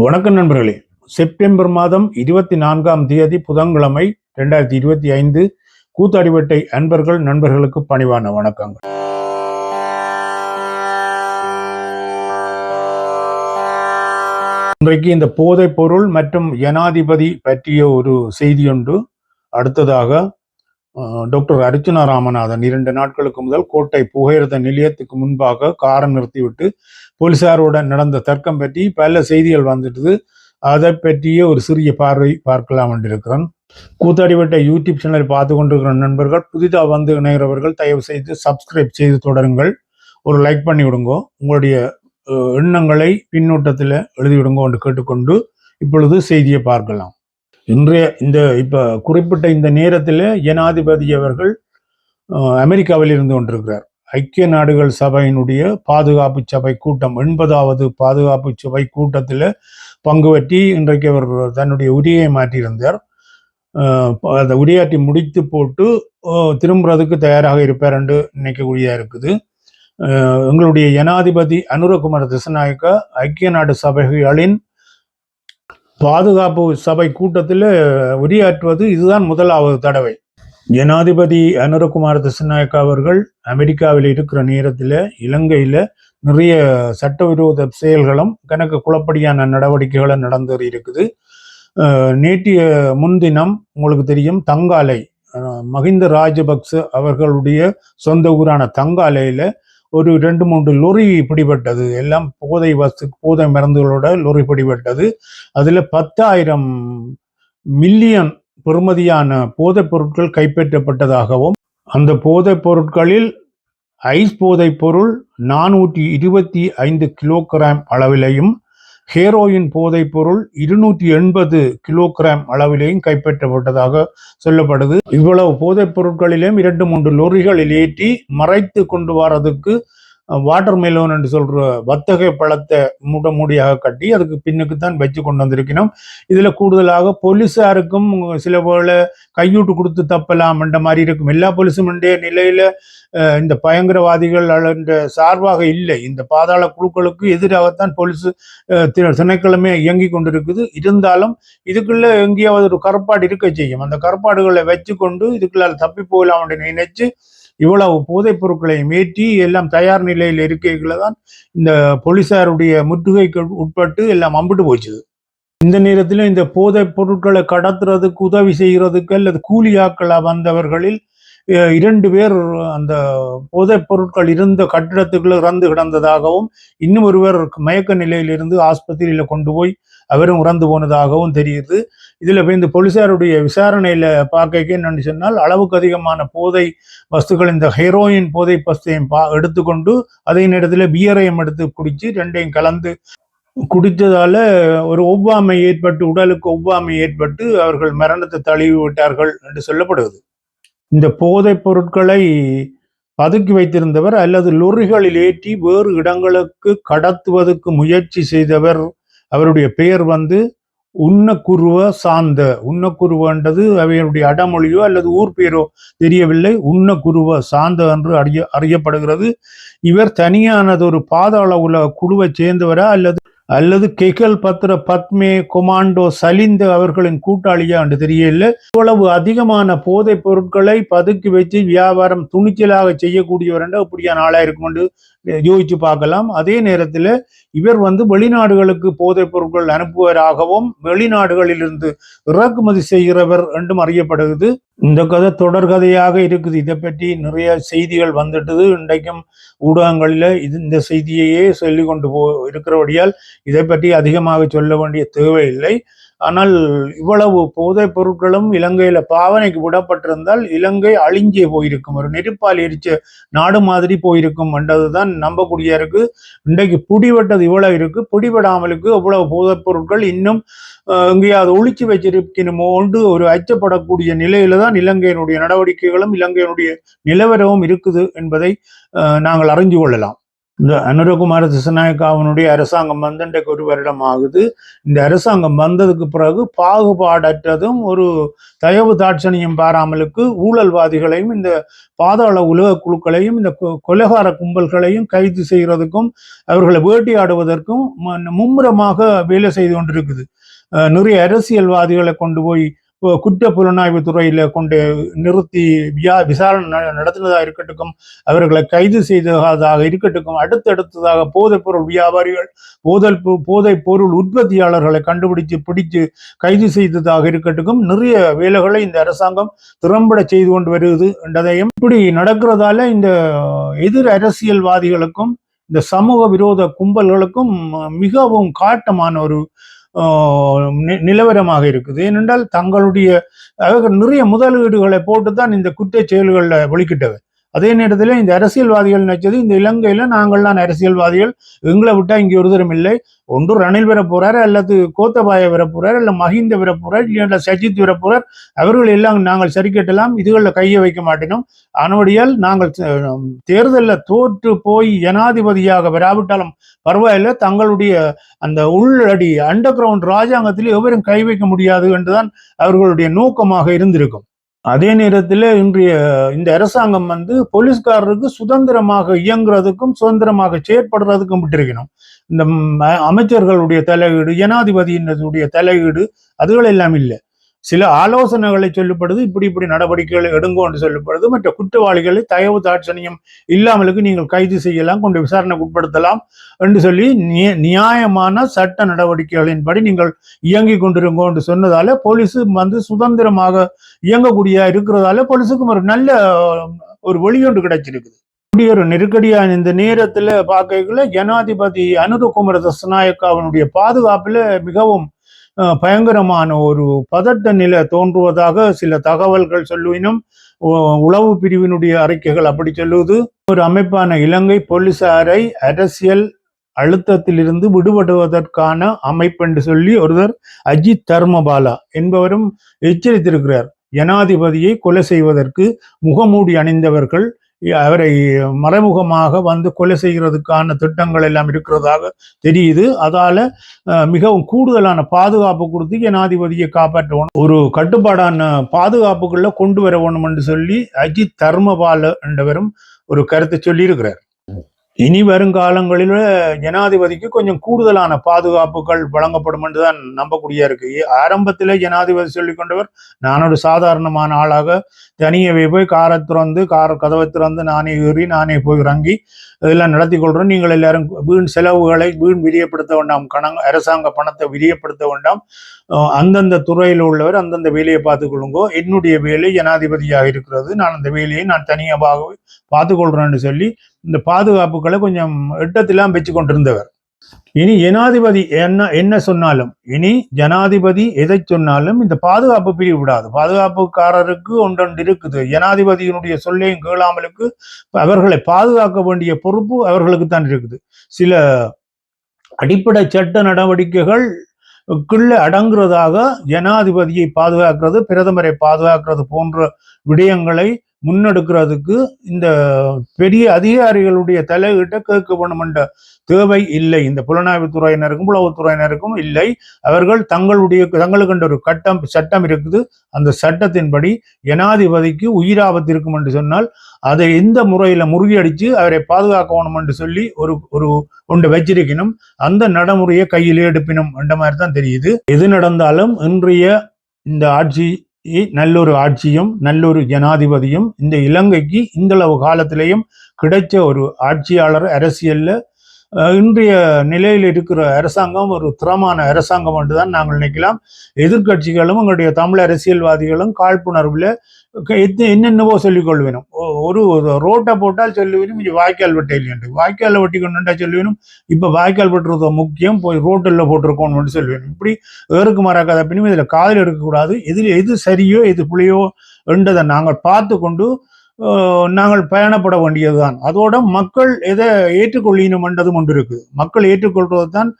வணக்கம் நண்பர்களே. செப்டம்பர் மாதம் இருபத்தி நான்காம் தேதி புதன்கிழமை ரெண்டாயிரத்தி இருபத்தி ஐந்து கூத்தாடிவட்டை அன்பர்கள் நண்பர்களுக்கு பணிவான வணக்கங்கள். இன்றைக்கு இந்த போதைப் பொருள் மற்றும் ஜனாதிபதி பற்றிய ஒரு செய்தியொன்று அடுத்ததாக டாக்டர் அர்ச்சுனா ராமநாதன் இரண்டு நாட்களுக்கு முதல் கோட்டை புகையிரத நிலையத்துக்கு முன்பாக காரை நிறுத்திவிட்டு போலீசாருடன் நடந்த தர்க்கம் பற்றி பல செய்திகள் வந்துட்டு அதை பற்றிய ஒரு சிறிய பார்வை பார்க்கலாம் என்றிருக்கிறேன். கூத்தாடிவட்ட யூடியூப் சேனல் பார்த்து கொண்டிருக்கிற நண்பர்கள் புதிதாக வந்து இணைகிறவர்கள் தயவு செய்து சப்ஸ்கிரைப் செய்து தொடருங்கள். ஒரு லைக் பண்ணி விடுங்க. உங்களுடைய எண்ணங்களை பின்னூட்டத்தில் எழுதி விடுங்கோ என்று கேட்டுக்கொண்டு இப்பொழுது செய்தியை பார்க்கலாம். இன்றைய இந்த இப்போ குறிப்பிட்ட இந்த நேரத்தில் ஜனாதிபதி அவர்கள் அமெரிக்காவில் இருந்து கொண்டிருக்கிறார். ஐக்கிய நாடுகள் சபையினுடைய பாதுகாப்பு சபை கூட்டம் எண்பதாவது பாதுகாப்பு சபை கூட்டத்தில் பங்கு பற்றி இன்றைக்கு அவர் தன்னுடைய உரையை மாற்றியிருந்தார். அந்த உரையாற்றி முடித்து போட்டு திரும்புறதுக்கு தயாராக இருப்பார் என்று நினைக்கக்கூடியதாக இருக்குது. எங்களுடைய ஜனாதிபதி அனுரகுமார் திசநாயக்க ஐக்கிய நாடு சபைகளின் பாதுகாப்பு சபை கூட்டத்தில் உரையாற்றுவது இதுதான் முதலாவது தடவை. ஜனாதிபதி அனுரகுமார் திசநாயக்கா அவர்கள் அமெரிக்காவில் இருக்கிற நேரத்தில் இலங்கையில் நிறைய சட்டவிரோத செயல்களும் கணக்கு குழப்படியான நடவடிக்கைகளும் நடந்து இருக்குது. நேற்றிய நேற்றைய முன்தினம் உங்களுக்கு தெரியும் தங்காலை மஹிந்த மகிந்த ராஜபக்ச அவர்களுடைய சொந்த ஊரான தங்காலையில் ஒரு ரெண்டு மூன்று லொரி பிடிபட்டது. எல்லாம் போதை வஸ்து போதை மருந்துகளோட லொரி பிடிபட்டது. அதில் பத்தாயிரம் மில்லியன் பெறுமதியான போதைப் பொருட்கள் கைப்பற்றப்பட்டதாகவும் அந்த போதைப் பொருட்களில் ஐஸ் போதைப் பொருள் நானூற்றி இருபத்தி ஐந்து கிலோகிராம் அளவிலையும் ஹேரோயின் போதைப் பொருள் இருநூற்றி எண்பது கிலோகிராம் அளவிலேயும் கைப்பற்றப்பட்டதாக சொல்லப்படுது. இவ்வளவு போதைப் பொருட்களிலும் இரண்டு மூன்று லொரிகளில் ஏற்றி மறைத்து கொண்டு வரதுக்கு வாட்டர் மெலோன் என்று சொல்ற வத்தகை பழத்தை மூட மூடியாக கட்டி அதுக்கு பின்னுக்கு தான் வச்சு கொண்டு வந்திருக்கணும். இதுல கூடுதலாக போலீஸாருக்கும் சில போல கையூட்டு கொடுத்து தப்பலாம் என்ற மாதிரி இருக்கும். எல்லா போலீஸும் இன்றைய நிலையில அஹ், இந்த பயங்கரவாதிகள் என்ற சார்பாக இல்லை. இந்த பாதாள குழுக்களுக்கு எதிராகத்தான் போலீஸ் திணைக்கிழமை இயங்கி கொண்டிருக்குது. இருந்தாலும் இதுக்குள்ள எங்கேயாவது ஒரு கருப்பாடு இருக்க செய்யும். அந்த கருப்பாடுகளை வச்சு கொண்டு இதுக்குள்ள தப்பி போகலாம் என்று நினைச்சு இவ்வளவு போதைப் பொருட்களை மேற்றி எல்லாம் தயார் நிலையில் இருக்கைகளை தான் இந்த போலீசாருடைய முற்றுகைக்கு உட்பட்டு எல்லாம் அம்பிட்டு போச்சுது இந்த நேரத்தில் இந்த போதைப் பொருட்களை கடத்துறதுக்கு உதவி செய்கிறதுக்கு அல்லது கூலியாக்களா வந்தவர்களில் இரண்டு பேர் அந்த போதைப் பொருட்கள் இருந்த கட்டிடத்துக்குள்ள இறந்து கிடந்ததாகவும் இன்னும் ஒருவர் மயக்க நிலையிலிருந்து ஆஸ்பத்திரியில கொண்டு போய் அவரும் இறந்து போனதாகவும் தெரியுது. இதில் இப்போ இந்த போலீசாருடைய விசாரணையில் பார்க்க என்னன்னு சொன்னால் அளவுக்கு அதிகமான போதை வஸ்துக்கள் இந்த ஹெரோயின் போதை வஸ்தையும் பா எடுத்துக்கொண்டு அதே நேரத்தில் பியரையும் எடுத்து குடித்து ரெண்டையும் கலந்து குடித்ததால் ஒரு ஒவ்வாமை ஏற்பட்டு உடலுக்கு ஒவ்வாமை ஏற்பட்டு அவர்கள் மரணத்தை தழுவி விட்டார்கள் என்று சொல்லப்படுகிறது. இந்த போதைப் பொருட்களை பதுக்கி வைத்திருந்தவர் அல்லது லொரிகளில் ஏற்றி வேறு இடங்களுக்கு கடத்துவதற்கு முயற்சி செய்தவர் அவருடைய பெயர் வந்து உன்னக்குருவ சாந்த உன்னக்குருவன்றது அவையுடைய அடமொழியோ அல்லது ஊர் பேரோ தெரியவில்லை. உன்னக்குருவ சாந்த என்று அறிய அறியப்படுகிறது. இவர் தனியானது ஒரு பாதாள உலக குழுவை சேர்ந்தவரா அல்லது அல்லது கெகல் பத்ர பத்மே கொமாண்டோ சலிந்த அவர்களின் கூட்டாளியா என்று தெரியல இவ்வளவு அதிகமான போதைப் பொருட்களை பதுக்கி வச்சு வியாபாரம் துணிச்சலாக செய்யக்கூடியவர் என்று அப்படியான ஆளா இருக்கும் என்று யோசிச்சு பார்க்கலாம். அதே நேரத்தில் இவர் வந்து வெளிநாடுகளுக்கு போதைப் பொருட்கள் அனுப்புவராகவும் வெளிநாடுகளிலிருந்து இறக்குமதி செய்கிறவர் என்றும் அறியப்படுகிறது. இந்த கதை தொடர்கதையாக இருக்குது. இதை பற்றி நிறைய செய்திகள் வந்துட்டது. இன்றைக்கும் ஊடகங்களில் இது இந்த செய்தியையே சொல்லி கொண்டு போ இருக்கிறபடியால் இதை பற்றி அதிகமாக சொல்ல வேண்டிய தேவையில்லை. ஆனால் இவ்வளவு போதைப் பொருட்களும் இலங்கையில பாவனைக்கு விடப்பட்டிருந்தால் இலங்கை அழிஞ்சே போயிருக்கும். ஒரு நெருப்பால் எரிச்ச நாடு மாதிரி போயிருக்கும் என்றதுதான் நம்பக்கூடிய இருக்கு. இன்றைக்கு பிடிபட்டது இவ்வளவு இருக்கு. பிடிபடாமலுக்கு அவ்வளவு போதைப் பொருட்கள் இன்னும் எங்கேயாவது ஒழிச்சு வச்சிருக்கணுமோண்டு ஒரு அச்சப்படக்கூடிய நிலையில தான் இலங்கையினுடைய நடவடிக்கைகளும் இலங்கையினுடைய நிலவரவும் இருக்குது என்பதை நாங்கள் அறிஞ்சு கொள்ளலாம். இந்த அனுரகுமார திசநாயக்காவினுடைய அரசாங்கம் வந்து இன்றைக்கு ஒரு வருடம் ஆகுது. இந்த அரசாங்கம் வந்ததுக்கு பிறகு பாகுபாடற்றதும் ஒரு தயவு தாட்சணியம் பாராமலுக்கு ஊழல்வாதிகளையும் இந்த பாதாள உலக குழுக்களையும் இந்த கொ- கொலைகார கும்பல்களையும் கைது செய்கிறதுக்கும் அவர்களை வேட்டையாடுவதற்கும் மும்முரமாக வேலை செய்து கொண்டிருக்குது. நிறைய அரசியல்வாதிகளை கொண்டு போய் குற்ற புலனாய்வு துறையில கொண்டு நிறுத்தி வியா விசாரணை ந- இருக்கட்டும் அவர்களை கைது செய்ததாக இருக்கட்டும் அடுத்தடுத்ததாக போதைப் பொருள் வியாபாரிகள் போதல் போதைப் பொருள் உற்பத்தியாளர்களை கண்டுபிடிச்சு பிடிச்சு கைது செய்ததாக இருக்கட்டும் நிறைய வேலைகளை இந்த அரசாங்கம் திறம்பட செய்து கொண்டு வருகிறது என்றதையும் இப்படி நடக்கிறதால இந்த எதிர் அரசியல்வாதிகளுக்கும் இந்த சமூக விரோத கும்பல்களுக்கும் மிகவும் காட்டமான ஒரு நிலவரமாக இருக்குது. ஏனென்றால் தங்களுடைய நிறைய முதலீடுகளை போட்டு தான் இந்த குற்றச் செயல்களில் வெளிக்கிட்டவர். அதே நேரத்தில் இந்த அரசியல்வாதிகள் நினைச்சது இந்த இலங்கையில நாங்கள் தான் அரசியல்வாதிகள். எங்களை விட்டா இங்கே ஒருத்தரும் இல்லை. ஒன்று ரணில் பெற போறாரு அல்லது கோத்தபாய பெற போறார் இல்ல மஹிந்த பெற போறார் இல்லை சஜித் பெற போறார். அவர்கள் எல்லாம் நாங்கள் சரி கட்டலாம் இதுகளில் கையை வைக்க மாட்டினோம். ஆனபடியால் நாங்கள் தேர்தலில் தோற்று போய் ஜனாதிபதியாக வராவிட்டாலும் பரவாயில்லை. தங்களுடைய அந்த உள்ளடி அண்டர் கிரவுண்ட் ராஜாங்கத்தில் எவரும் கை வைக்க முடியாது என்றுதான் அவர்களுடைய நோக்கமாக இருந்திருக்கும். அதே நேரத்தில் இன்றைய இந்த அரசாங்கம் வந்து போலீஸ்காரருக்கு சுதந்திரமாக இயங்குறதுக்கும் சுதந்திரமாக செயற்படுறதுக்கும் விட்டிருக்கணும். இந்த அமைச்சர்களுடைய தலையீடு ஜனாதிபதியினுடைய தலையீடு அதுகள் எல்லாம் இல்லை. சில ஆலோசனைகளை சொல்லப்படுது இப்படி இப்படி நடவடிக்கைகளை எடுங்கோ என்று சொல்லப்படுது. மற்ற குற்றவாளிகளை தயவு தாட்சணியம் இல்லாமலுக்கு நீங்கள் கைது செய்யலாம் கொண்டு விசாரணைக்கு உட்படுத்தலாம் என்று சொல்லி நிய- நியாயமான சட்ட நடவடிக்கைகளின்படி நீங்கள் இயங்கி கொண்டிருங்கோ என்று சொன்னதால போலீஸ் வந்து சுதந்திரமாக இயங்கக்கூடிய இருக்கிறதால போலீஸுக்கும் ஒரு நல்ல ஒரு வெளியொன்று கிடைச்சிருக்குது. இப்படி ஒரு நெருக்கடியான இந்த நேரத்துல பார்க்கல ஜனாதிபதி அனுரகுமார தசநாயக்காவினுடைய பாதுகாப்புல மிகவும் பயங்கரமான ஒரு பதட்ட நிலை தோன்றுவதாக சில தகவல்கள் சொல்லுவினும் உளவு பிரிவினுடைய அறிக்கைகள் அப்படி சொல்லுவது ஒரு அமைப்பான இலங்கை போலீசாரை அரசியல் அழுத்தத்திலிருந்து விடுபடுவதற்கான அமைப்பு என்று சொல்லி ஒருவர் அஜித் தர்மபாலா என்பவரும் எச்சரித்திருக்கிறார். ஜனாதிபதியை கொலை செய்வதற்கு முகமூடி அணிந்தவர்கள் அவரை மறைமுகமாக வந்து கொலை செய்கிறதுக்கான திட்டங்கள் எல்லாம் இருக்கிறதாக தெரியுது. அதால மிகவும் கூடுதலான பாதுகாப்பு கொடுத்து ஜனாதிபதியை காப்பாற்றணும் ஒரு கட்டுப்பாடான பாதுகாப்புக்குள்ள கொண்டு வர வேணும் என்று சொல்லி அஜித் தர்மபால என்றவரும் ஒரு கருத்தை சொல்லியிருக்கிறார். இனி வருங்காலங்களில் ஜனாதிபதிக்கு கொஞ்சம் கூடுதலான பாதுகாப்புகள் வழங்கப்படும் என்று தான் நம்பக்கூடிய இருக்கு. ஆரம்பத்தில் ஜனாதிபதி சொல்லிக்கொண்டவர் நான் ஒரு சாதாரணமான ஆளாக தனியவே போய் காரை திறந்து கார் கதவை திறந்து நானே ஏறி நானே போய் இறங்கி இதெல்லாம் நடத்தி கொள்றோம் நீங்கள் எல்லாரும் வீண் செலவுகளை வீண் விரியப்படுத்த வேண்டாம். கணங்க அரசாங்க பணத்தை விரியப்படுத்த வேண்டாம். அந்தந்த துறையில் உள்ளவர் அந்தந்த வேலையை பார்த்துக்கொள்ளுங்கோ. என்னுடைய வேலை ஜனாதிபதியாக இருக்கிறது. நான் அந்த வேலையை நான் தனியாக பார்த்துக்கொள்கிறேன்னு சொல்லி இந்த பாதுகாப்புகளை கொஞ்சம் எட்டத்திலாம் வச்சு கொண்டிருந்தவர் இனி ஜனாதிபதி என்ன என்ன சொன்னாலும் இனி ஜனாதிபதி எதை சொன்னாலும் இந்த பாதுகாப்பு பிரிவு விடாது பாதுகாப்புக்காரருக்கு ஒன்றொன்று இருக்குது. ஜனாதிபதியினுடைய சொல்லையும் கேளாமலுக்கு அவர்களை பாதுகாக்க வேண்டிய பொறுப்பு அவர்களுக்கு தான் இருக்குது. சில அடிப்படை சட்ட நடவடிக்கைகள் க்குள்ள அடங்குறதாக ஜனாதிபதியை பாதுகாக்கிறது பிரதமரை பாதுகாக்கிறது போன்ற விடயங்களை முன்னெடுக்கிறதுக்கு இந்த பெரிய அதிகாரிகளுடைய தலையிட்ட கேட்க வேணும் என்ற தேவை இல்லை. இந்த புலனாய்வு துறையினருக்கும் உளவுத்துறையினருக்கும் இல்லை. அவர்கள் தங்களுடைய தங்களுக்கென்ற ஒரு கட்டம் சட்டம் இருக்குது. அந்த சட்டத்தின்படி ஜனாதிபதிக்கு உயிராபத்து இருக்கும் என்று சொன்னால் அதை எந்த முறையில முறியடிச்சு அவரை பாதுகாக்க வேணும் என்று சொல்லி ஒரு ஒரு ஒன்று வச்சிருக்கணும். அந்த நடைமுறையை கையில் எடுப்பினும் என்ற மாதிரி தான் தெரியுது. எது நடந்தாலும் இன்றைய இந்த ஆட்சி நல்லொரு ஆட்சியும் நல்லொரு ஜனாதிபதியும் இந்த இலங்கைக்கு இந்தளவு காலத்திலேயும் கிடைச்ச ஒரு ஆட்சியாளர் அரசியல்ல இன்றைய நிலையில் இருக்கிற அரசாங்கம் ஒரு திறமான அரசாங்கம் என்று தான் நாங்கள் நினைக்கலாம். எதிர்க்கட்சிகளும் எங்களுடைய தமிழ் அரசியல்வாதிகளும் காழ்ப்புணர்வில் க- என்னென்னவோ சொல்லிக்கொள்வேனும். ஒரு ரோட்டை போட்டால் சொல்லுவேனும் இது வாய்க்கால் வெட்டையில் என்று. வாய்க்காலில் வெட்டி கொண்டுட்டா சொல்லுவேனும் இப்போ வாய்க்கால் வெட்டுறது முக்கியம் போய் ரோட்டில் போட்டிருக்கோம்னு சொல்லுவேன் இப்படி ஏறுக்கு மாறாக கதப்பினும் இதில் காதல் எடுக்கக்கூடாது. இதில் எது சரியோ எது புளியோ என்றதை நாங்கள் பார்த்து கொண்டு நாங்கள் பயணப்பட வேண்டியதுதான். அதோட மக்கள் எதை ஏற்றுக்கொள்ளினும் என்றதும் ஒன்று இருக்குது. மக்கள் ஏற்றுக்கொள்வது தான்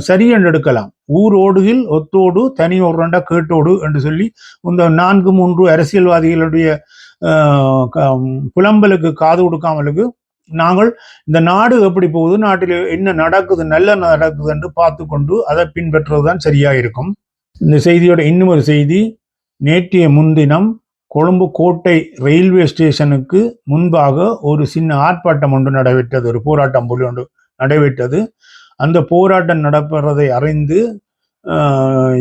சரி என்று எடுக்கலாம். ஊரோடுகில் ஒத்தோடு தனி ஒருண்டா கேட்டோடு என்று சொல்லி இந்த நான்கு மூன்று அரசியல்வாதிகளுடைய க- புலம்பலுக்கு காது கொடுக்காமலுக்கு நாங்கள் இந்த நாடு எப்படி போகுது நாட்டில் என்ன நடக்குது நல்ல நடக்குது என்று பார்த்து கொண்டு அதை பின்பற்றுவதுதான் சரியாக இருக்கும் இந்த செய்தியோட இன்னும் ஒரு செய்தி நேற்றைய முன்தினம் கொழும்பு கோட்டை ரயில்வே ஸ்டேஷனுக்கு முன்பாக ஒரு சின்ன ஆர்ப்பாட்டம் ஒன்று நடைபெற்றது. ஒரு போராட்டம் போல ஒன்று நடைபெற்றது. அந்த போராட்டம் நடப்பதை அறிந்து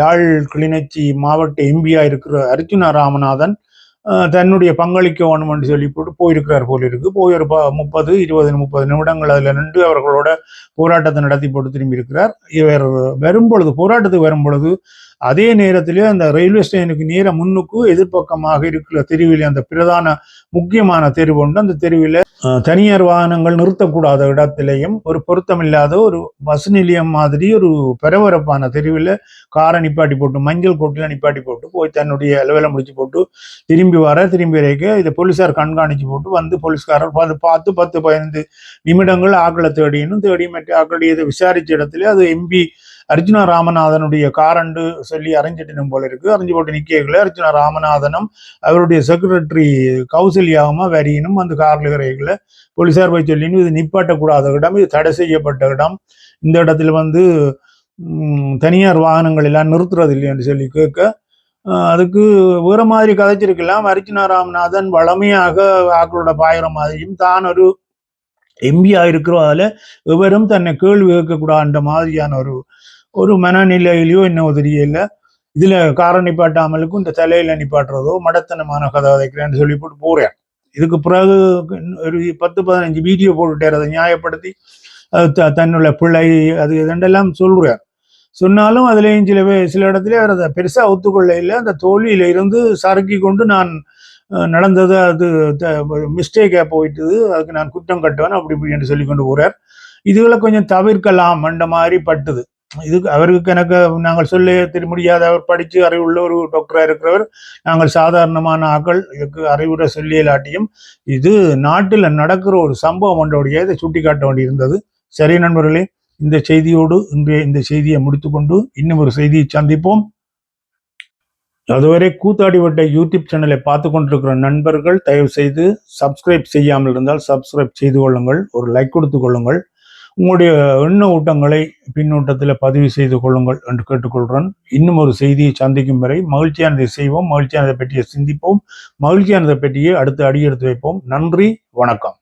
யாழ் கிளிநொச்சி மாவட்ட எம்பியா இருக்கிற அர்ஜுனா ராமநாதன் தன்னுடைய பங்களிக்க வேணும் என்று சொல்லி போட்டு போயிருக்கிறார் போல இருக்கு. போய் ஒரு ப- முப்பது இருபது முப்பது நிமிடங்கள் அதில் நின்று அவர்களோட போராட்டத்தை நடத்தி போட்டு திரும்பி இருக்கிறார். இவர் வரும்பொழுது போராட்டத்துக்கு வரும்பொழுது அதே நேரத்திலே அந்த ரயில்வே ஸ்டேஷனுக்கு நேர முன்னுக்கு எதிர்ப்பக்கமாக இருக்கிற தெருவில் அந்த பிரதான முக்கியமான தெருவு உண்டு. அந்த தெருவில் தனியார் வாகனங்கள் நிறுத்தக்கூடாத இடத்திலையும் ஒரு பொருத்தமில்லாத ஒரு பஸ் நிலையம் மாதிரி ஒரு பரபரப்பான தெருவில் காரை நிப்பாட்டி போட்டு மஞ்சள் கோட்டில் நிப்பாட்டி போட்டு போய் தன்னுடைய அலுவலை முடிச்சு போட்டு திரும்பி வர திரும்பி வரைக்க இதை போலீஸார் கண்காணிச்சு போட்டு வந்து போலீஸ்காரர் பார்த்து பார்த்து பத்து பதினைந்து நிமிடங்கள் ஆக்களை தேடினும் தேடி மற்ற ஆக்களுடைய இதை விசாரிச்ச இடத்துல அது எம்பி அர்ஜுனா ராமநாதனுடைய காரண்டு சொல்லி அரைஞ்சிட்டினும் போல இருக்கு. அறிஞ்சு போட்டு நிக்கல அர்ஜுனா ராமநாதனும் அவருடைய செக்ரட்டரி கௌசல்யாவுமா வரியினும் அந்த கார்ல இருக்கிற போலீசார் போய் சொல்லின்னு இது நிப்பாட்டக்கூடாத இடம் இது தடை செய்யப்பட்ட இடம். இந்த இடத்துல வந்து தனியார் வாகனங்கள் எல்லாம் நிறுத்துறது இல்லைன்னு சொல்லி கேட்க அதுக்கு வேற மாதிரி கதைச்சிருக்கலாம். அர்ஜுனா ராமநாதன் வளமையாக ஆக்களோட பாயிற மாதிரியும் தான் ஒரு எம்பியா இருக்கிறதால இவரும் தன்னை கேள்வி கேட்கக்கூடாதுன்ற மாதிரியான ஒரு ஒரு மனநிலையிலையோ என்ன தெரியல இதுல காரணம் நிப்பாட்டாமலுக்கும் இந்த தலையில நிப்பாட்டுறதோ மடத்தனமான கதை வைக்கிறேன்னு சொல்லி போட்டு போறேன். இதுக்கு பிறகு ஒரு பத்து பதினஞ்சு வீடியோ போட்டுட்டார் அதை நியாயப்படுத்தி அது த- தன்னுள்ள பிள்ளை அது இதெல்லாம் சொல்றார் சொன்னாலும் அதுலேயும் சில சில இடத்துல அவர் அதை பெருசா ஒத்துக்கொள்ள இல்லை அந்த தோல்வியில இருந்து சறுக்கி கொண்டு நான் நடந்தது அது மிஸ்டேக்கா போயிட்டுது. அதுக்கு நான் குற்றம் கட்டுவேன் அப்படி இப்படின்னு சொல்லி கொண்டு போறார். இதுகளை கொஞ்சம் தவிர்க்கலாம் அந்த மாதிரி பட்டுது. இதுக்கு அவருக்கு எனக்கு நாங்கள் சொல்லி தெரிய முடியாத அவர் படித்து அறிவுள்ள ஒரு டாக்டராக இருக்கிறவர். நாங்கள் சாதாரணமான ஆக்கள் இதுக்கு அறிவுரை சொல்லியலாட்டியும் இது நாட்டில் நடக்கிற ஒரு சம்பவம் ஒன்றோடைய இதை சுட்டி காட்ட வேண்டியிருந்தது. சரி நண்பர்களே இந்த செய்தியோடு இன்றைய இந்த செய்தியை முடித்துக்கொண்டு இன்னும் ஒரு செய்தியை சந்திப்போம். அதுவரை கூத்தாடிவட்ட யூடியூப் சேனலை பார்த்து கொண்டிருக்கிற நண்பர்கள் தயவு செய்து சப்ஸ்கிரைப் செய்யாமல் இருந்தால் சப்ஸ்கிரைப் செய்து கொள்ளுங்கள். ஒரு லைக் கொடுத்து கொள்ளுங்கள். உங்களுடைய எண்ண ஊட்டங்களை பின்னூட்டத்தில் பதிவு செய்து கொள்ளுங்கள் என்று கேட்டுக்கொள்கிறேன். இன்னும் ஒரு செய்தியை சந்திக்கும் வரை மகிழ்ச்சியானதை செய்வோம் மகிழ்ச்சியானதை பற்றிய சிந்திப்போம் மகிழ்ச்சியானதை பற்றியே அடுத்து அடியெடுத்து வைப்போம். நன்றி வணக்கம்.